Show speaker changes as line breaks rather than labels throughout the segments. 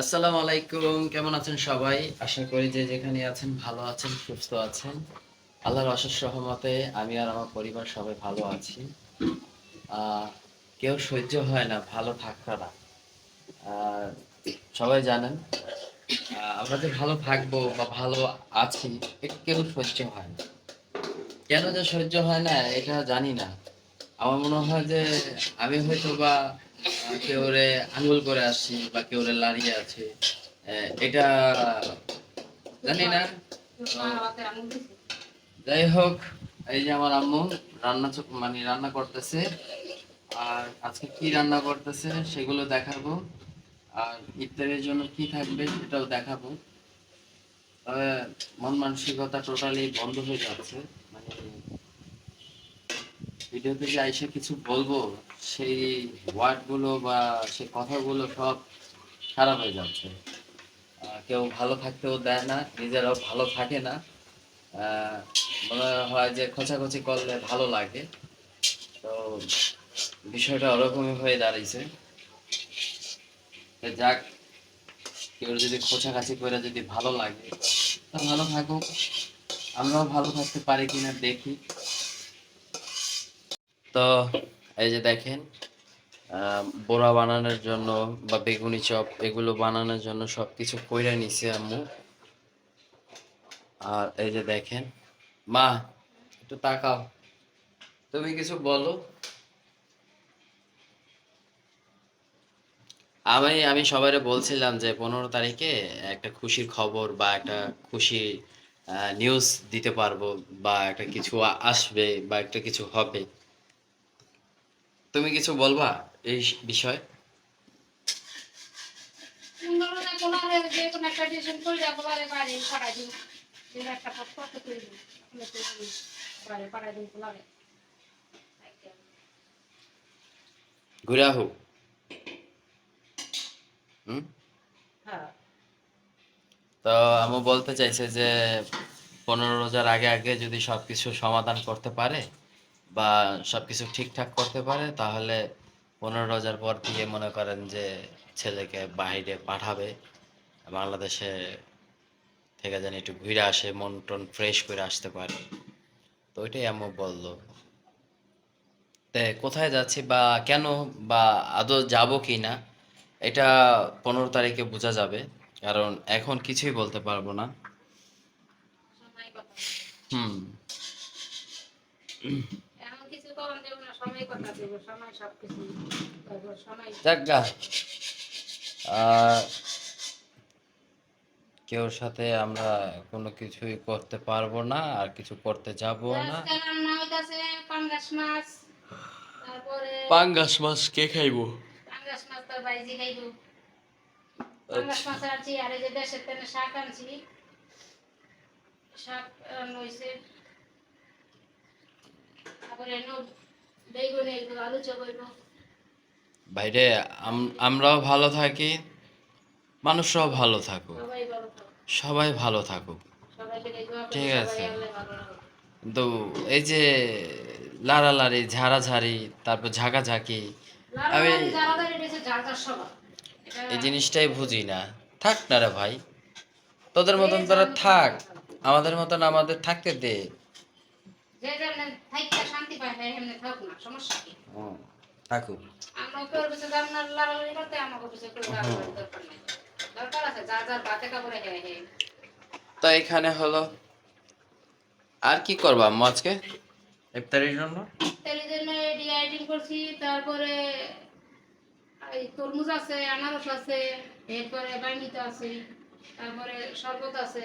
আসসালামু আলাইকুম, কেমন আছেন সবাই? আশা করি যে যেখানে আছেন ভালো আছেন, সুস্থ আছেন। আল্লাহর অশেষ সহমতে আমি আর আমার পরিবার সবাই ভালো আছি। কেউ সহ্য হয় না, ভালো থাকা না। সবাই জানেন আমরা যে ভালো থাকব বা ভালো আছি এটা কেউ সহ্য হয় না। কেন যে সহ্য হয় না, এটা জানি না। আমার মনে হয় যে আমি হয়তো বা আহ, কেউরে আঙুল করে আসছি বা কেউরে লাড়িয়ে আছে এটা জানি না। যাই হোক এই যে আমার আম্মু রান্না মানে রান্না করতেছে আর আজকে কি রান্না করতেছে সেগুলো দেখাবো আর ইফতারের জন্য কি থাকবে সেটাও দেখাবো। তবে মন মানসিকতা টোটালি বন্ধ হয়ে যাচ্ছে মানে ভিডিওতে যে আইসে কিছু বলব সেই ওয়ার্ডগুলো বা সেই কথাগুলো সব খারাপ হয়ে যাচ্ছে। কেউ ভালো থাকতেও দেয় না, নিজেরাও ভালো থাকে না। মনে হয় যে খোঁচাখুচি করলে ভালো লাগে। তো বিষয়টা ওরকমই হয়ে দাঁড়িয়েছে। যাক, কেউ যদি খোঁচাখাচি করে যদি ভালো লাগে, তা ভালো থাকুক। আমরাও ভালো থাকতে পারি কিনা দেখি। তো এই যে দেখেন বোরা বানানোর জন্য বা বেগুনি চপ এগুলো বানানোর জন্য সবকিছু কইরা নিছে আম্মু। আর এই যে দেখেন, মা, একটু তাকাও। তুমি কিছু বলো। আমি আমি সবাই বলছিলাম যে পনেরো তারিখে একটা খুশির খবর বা একটা খুশি নিউজ দিতে পারব বা একটা কিছু আসবে বা একটা কিছু হবে। তুমি কিছু বলবা এই বিষয়ে? ঘুরে হোক হুম?
হ্যাঁ।
তো আমি বলতে চাইছে যে পনেরো রোজার আগে আগে যদি সবকিছু সমাধান করতে পারে বা সবকিছু ঠিকঠাক করতে পারে তাহলে পনেরো রোজার পর থেকে মনে করেন যে ছেলেকে বাইরে পাঠাবে। বাংলাদেশে থেকে যেন একটু ঘুরে আসে মন টন ফ্রেশ করে আসতে পারে। তো ওইটাই আম্মু বলল। তে কোথায় যাচ্ছি বা কেন বা আদৌ যাব কি না এটা পনেরো তারিখে বোঝা যাবে। কারণ এখন কিছুই বলতে পারব না। হুম। কেউ সাথে আমরা কোনো কিছুই করতে পারব না আর কিছু করতে যাব না।
পাঙ্গাস মাছ তারপরে
পাঙ্গাস মাছ কে খাইবো?
পাঙ্গাস মাছ তার বাইজি খাইবো। পাঙ্গাস মাছ আনছি আর এই যে দেশের তেনে শাক আনছি। শাক হয়েছে তারপরে এনে
আম- আমরাও ভালো থাকি মানুষরাও ভালো থাকুক।
সবাই ভালো
থাকুক। ঠিক আছে। কিন্তু এই যে লাড়ালাড়ি ঝাড়াঝাড়ি তারপর ঝাঁকাঝাঁকি আমি- এই জিনিসটাই বুঝি না। থাক না রে ভাই। তোদের মতন তোরা থাক। আমাদের মতন আমাদের থাকতে দে।
যে যেমনে থাইকা শান্তি পায় হ্যাঁ এমনি থাকুক না, সমস্যা কি?
থাকুক
আমরা কেউর পিছে যাব না, লাড়ালাড়ি করতে, আমাকে পিছে কেউ লাড়ালাড়ি দরকার নাই। দরকার আছে, যার যার ভাতে কাপড়ে হ্যাঁ, হ্যাঁ।
তো এখানে হলো আর কি করবা আম্মু আজকে ইফতারির জন্য
তেলের জন্য ডিআইডিং করছি, তারপরে এই তরমুজ আছে আনারস আছে এরপরে বাইমিতা আছে তারপরে শরবত আছে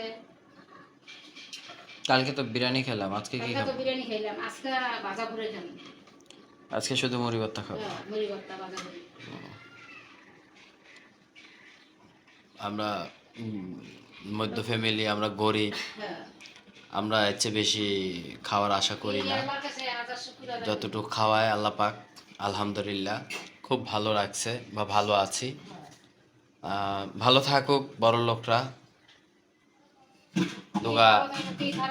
কালকে তো বিরিয়ানি খেলাম আজকে কি খাব?
বিরিয়ানি খাইলাম আজকে ভাজা পুরে খাম
আজকে শুধু মুড়ি ভর্তা খাব।
হ্যাঁ, মুড়ি ভর্তা ভাজা
আমরা মধ্য ফ্যামিলি আমরা গরিব।
হ্যাঁ।
আমরা এর চেয়ে বেশি খাওয়ার আশা করি না। যতটুকু খাওয়ায় আল্লাহ পাক আলহামদুলিল্লাহ খুব ভালো রাখছে বা ভালো আছি। আহ, ভালো থাকুক বড় লোকরা দোকা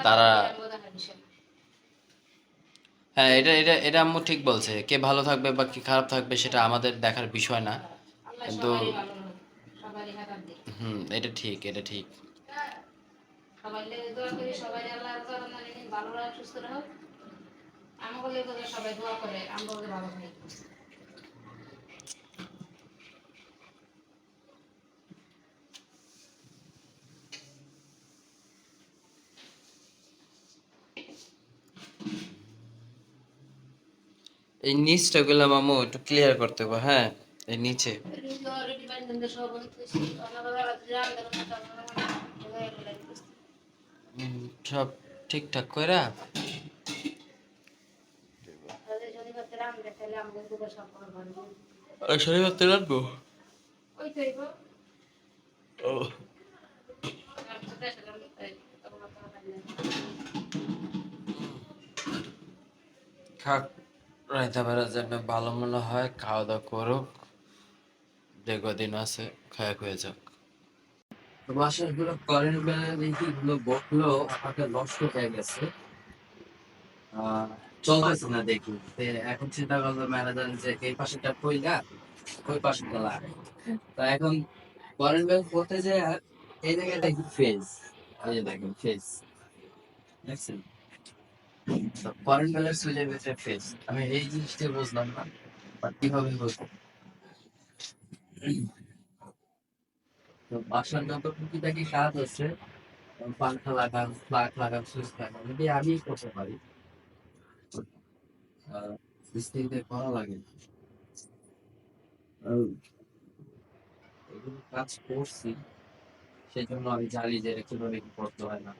তারা- হ্যাঁ এটা এটা এটা আম্মু ঠিক বলছে। কে ভালো থাকবে বা কি খারাপ থাকবে সেটা আমাদের দেখার বিষয় না। কিন্তু- হুম, এটা ঠিক এটা ঠিক।
সবাই দোয়া করি জানি ভালো রাখ সুস্থ রাখ আমাকে লেগে সবাই দোয়া করে আমাকে ভালো থাকে
এই নিচটা গুলো মামু একটু ক্লিয়ার করতে হবে হ্যাঁ? এই নিচে।
সব
ঠিকঠাক
করে
ও।
আপনারা
খাক। রাইতা বেড়া যেন ভালো মনে হয় খাওয়া দাওয়া করুক যে কদিন আছে, খায়া খুয়ে যাক। বাসারগুলো কারেন্ট বেলা দেখি গুলো বকলো, আমাকে নষ্ট হয়ে গেছে। চলতেছে না দেখি। এখন চিন্তা করল ম্যানেজার যে এই পাশেটা কইলা ওই পাশেটা লাগে তা এখন কারেন্ট বেল করতে আর এই জায়গায় দেখি ফেস যে দেখেন ফেস দেখছেন? ফেস আমি এই জিনিসটা বুঝলাম না বাট কীভাবে বুঝব? বাসার যত কাজ আছে পাংখা লাগান ফ্লাগ লাগান সুইচ লাগান যদি আমি করতে পারি মিস্ত্রিদের করা লাগে এগুলো কাজ করছি সেই জন্য আমি জানি যে এটা কীভাবে কি করতে হয় না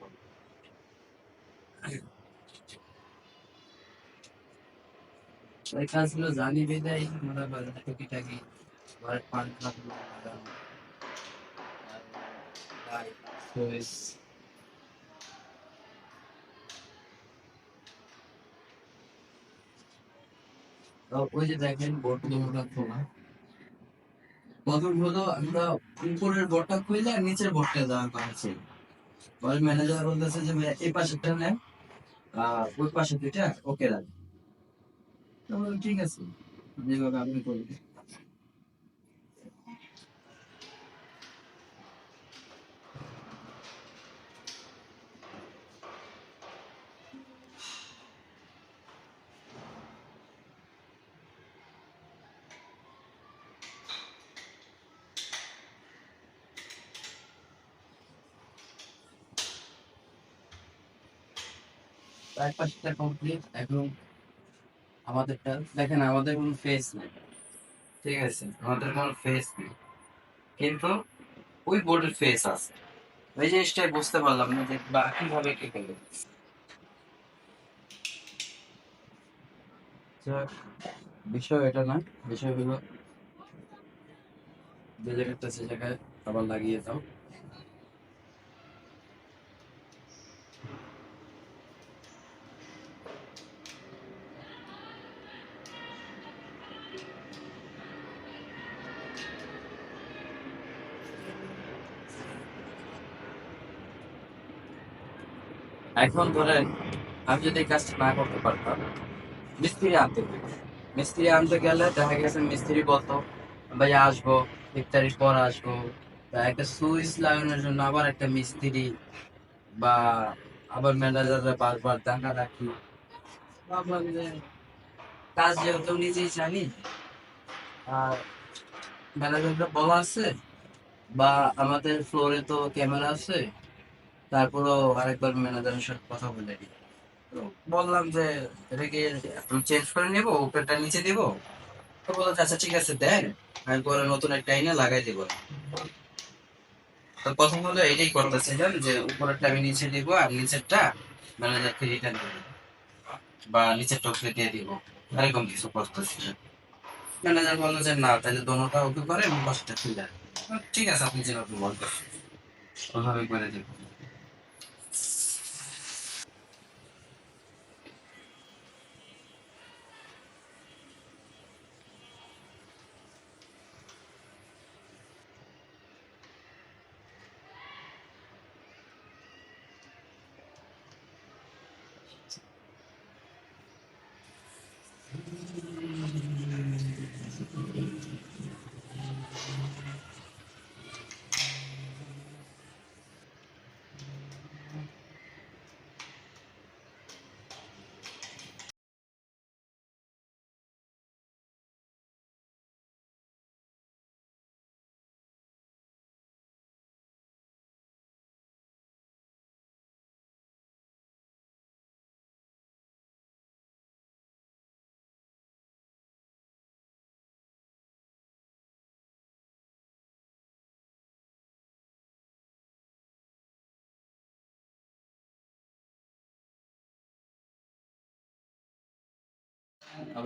এই কাজগুলো জানি বিদায় মনে করেন টুকিটাকি ঘরের সুইচ তো ওই যে দেখেন বোর্ডগুলো খোলা প্রথম হলো আমরা উপরের বোর্ডটা খুলে আর নিচের বোর্ডটা দেওয়া করেছি পরে ম্যানেজার বলতেছে যে এই পাশেরটা নেন ওই পাশে দুইটা ওকে রাখ তো বললাম, ঠিক আছে যেভাবে আপনি করবেন এক পাশটা কমপ্লিট এখন আমাদেরটা, দেখেন আমাদের কোনো ফেস নেই। ঠিক আছে? আমাদের কোনো ফেস নেই। কিন্তু ওই বোর্ডের ফেস আছে। ওই জিনিসটাই বুঝতে পারলাম না যে বা কীভাবে কি করবে বিষয় এটা না বিষয় হলো জায়গাটা সে জায়গায় আবার লাগিয়ে দাও। এখন ধরেন আমি যদি এই কাজটা না করতে পারতাম, মিস্ত্রি আনতে মিস্ত্রি আনতে গেলে দেখা গেছে মিস্ত্রি বলতো, ভাই, আসব, এক তারিখ পর আসব। একটা সুইচ লাগানোর জন্য আবার একটা মিস্ত্রি বা আবার ম্যানেজাররা বারবার দেখা রাখি কাজ যেহেতু নিজেই জানি, আর ম্যানেজাররা বলা আছে বা আমাদের ফ্লোরে তো ক্যামেরা আছে তারপরেও আরেকবার ম্যানেজারের সাথে কথা বলে তো বললাম যে এটাকে আমি চেঞ্জ করে নেব? উপরটা নিচে দিব? তো বলল আচ্ছা ঠিক আছে, দেন। আমি পরে নতুন একটা এনে লাগাই দিব। তো প্রথম হলো এটাই করতেছিলাম যে, উপরেরটা আমি নিচে দিব আর নিচেরটা ম্যানেজারকে রিটার্ন দেবো। বা নিচের টপকে দিয়ে দিব। এরকম কিছু করতেছিলাম। ম্যানেজার বলল যে, না, তাহলে দোনোটা ওকে করে এবং পাঁচটা খুলে ঠিক আছে, আপনি যেভাবে বলবেন ওভাবে করে দিব।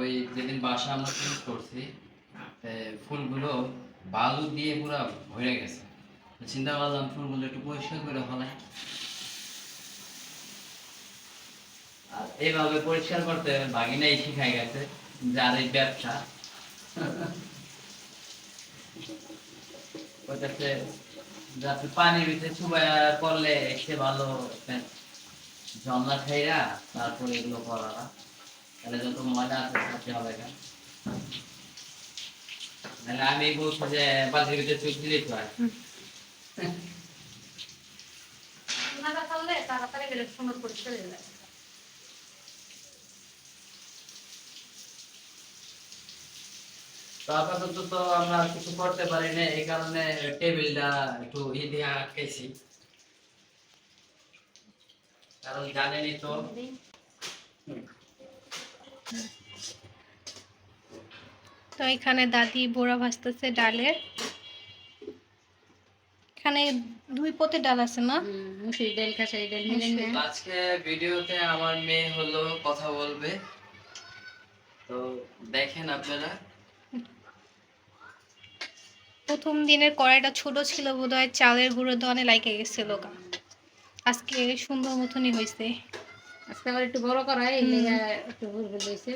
ওই যেদিন বাসা আমরা চেঞ্জ করছি ফুলগুলো বালু দিয়ে পুরো ভরে গেছে। চিন্তা করলাম ফুলগুলো একটু পরিষ্কার করে ফেলাই। এইভাবে পরিষ্কার করতে বাগিনাই শিখাই গেছে যার এই ব্যবসা। যাতে পানির ভিতরে চুবাই করলে সে ভালো জমলা খাইরা তারপরে এগুলো করা তাহলে যত ময়লা আছে হবে না নাহলে আমি বলছি যে বালতির ভিতরে চুপ তো হয়।
তাড়াতাড়ি বেরো সুন্দর করে চলে যায়।
তো আপাতত তো আমরা কিছু করতে পারি না এই কারণে টেবিলটা একটু ই দিয়ে আটকেছি। কারণ জানেনি তো।
তো এখানে দাদি বোড়া ভাজতেছে ডালের। এখানে দুই পতে ডাল আছে না?
মুসুরি ডাল খাসারি ডাল মিলে
আজকে ভিডিওতে আমার মেয়ে হলো কথা বলবে। তো দেখেন আপনারা।
প্রথম দিনের কড়াইটা ছোট ছিল বোধহয় চালের গুঁড়ো দোয়ানে লাইকে গেছিল গা আজকে সুন্দর মতনই হয়েছে।
আজকে আবার একটু বড় করা এই লেগা একটু ভুল হয়েছে।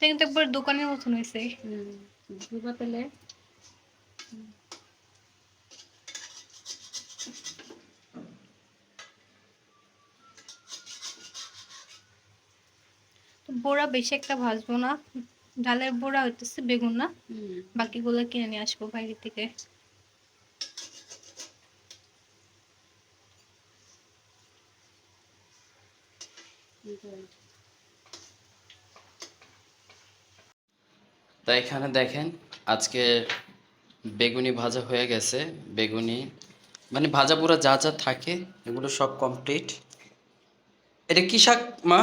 কিন্তু একবার দোকানের মতন হয়েছে।
দুই বোতলে
বোড়া বেশি একটা ভাজবো না। ডালের বোড়া হইতেছে বেগুন না। বাকিগুলো কিনে নিয়ে আসব বাইরে থেকে।
তো এখানে দেখেন, আজকে বেগুনি ভাজা হয়ে গেছে। বেগুনি মানে ভাজা পুরা যা যা থাকে, এগুলো সব কমপ্লিট এটা কি শাক, মা?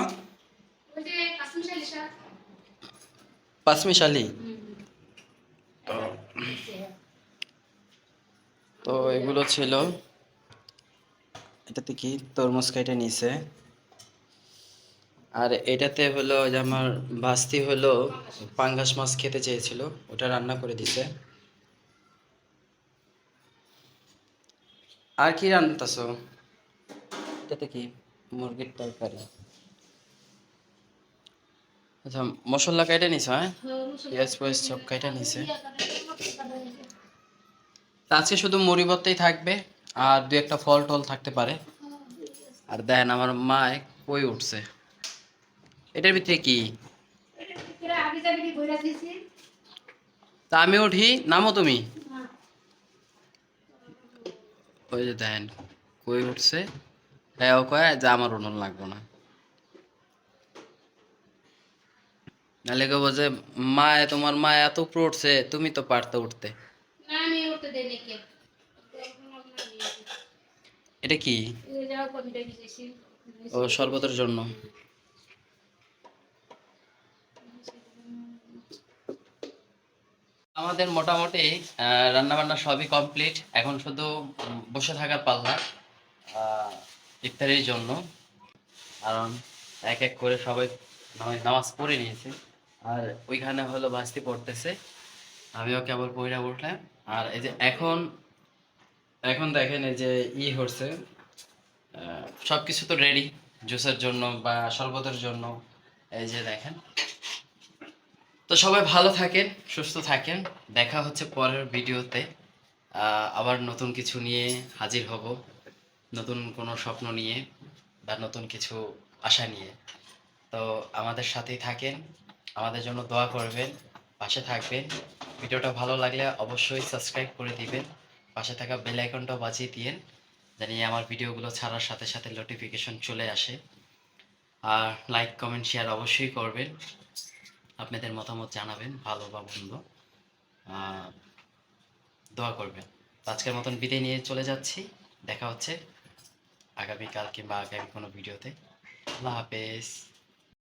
পাঁচমিশালি তো এগুলো ছিল। এটাতে কি তরমুজ কেটে নিছে। আর এটাতে হলো যে আমার বাস্তি হলো পাঙ্গাস মাছ খেতে চেয়েছিল, ওটা রান্না করে দিছে। আর কি রান্নাতাছো? এটাতে কি? মুরগির তরকারি। আচ্ছা মশলা কেটে নিছ হ্যাঁ? পেঁয়াজ পেঁয়াজ সব কেটে নিছে। আজকে শুধু মুড়ি ভর্তাই থাকবে, আর দু একটা ফল টল থাকতে পারে। আর দেন আমার মা কই উঠছে। এটার ভিতরে কি? তা আমি উঠি নামো তুমি। ওই যে কই উঠছে? হ্যাঁ ও কয় যে আমার লাগবো না। নাহলে যে মা তোমার মা এত উপরে উঠছে তুমি তো পারতে উঠতে। এটা কি? ও শরবতের জন্য। আমাদের মোটামুটি রান্না বান্না সবই কমপ্লিট এখন শুধু বসে থাকার পাল্লা ইফতারির জন্য। কারণ এক এক করে সবাই নামাজ- পড়ে নিয়েছে। আর ওইখানে হলো বাস্তি পড়তেছে। আমিও কেবল পড়া উঠলাম। আর এই যে এখন এখন দেখেন এই যে ই হচ্ছে সব কিছু তো রেডি জুসের জন্য বা শরবতের জন্য। এই যে দেখেন। তো সবাই ভালো থাকেন, সুস্থ থাকেন। দেখা হচ্ছে পরের ভিডিওতে। আবার নতুন কিছু নিয়ে হাজির হব। নতুন কোনো স্বপ্ন নিয়ে বা নতুন কিছু আশা নিয়ে। তো আমাদের সাথেই থাকেন। আমাদের জন্য দোয়া করবেন। পাশে থাকবেন। ভিডিওটা ভালো লাগলে অবশ্যই সাবস্ক্রাইব করে দিবেন। পাশে থাকা বেল আইকনটাও বাজিয়ে দিয়েন, জানি আমার ভিডিওগুলো ছাড়ার সাথে সাথে নোটিফিকেশন চলে আসে। আর লাইক কমেন্ট শেয়ার অবশ্যই করবেন। আপনাদের মতামত জানাবেন, ভালো বা মন্দ। দোয়া করবেন। আজকের মতন বিদায় নিয়ে চলে যাচ্ছি। দেখা হচ্ছে আগামীকাল কিংবা আগামী কোনো ভিডিওতে। আল্লাহ হাফেজ।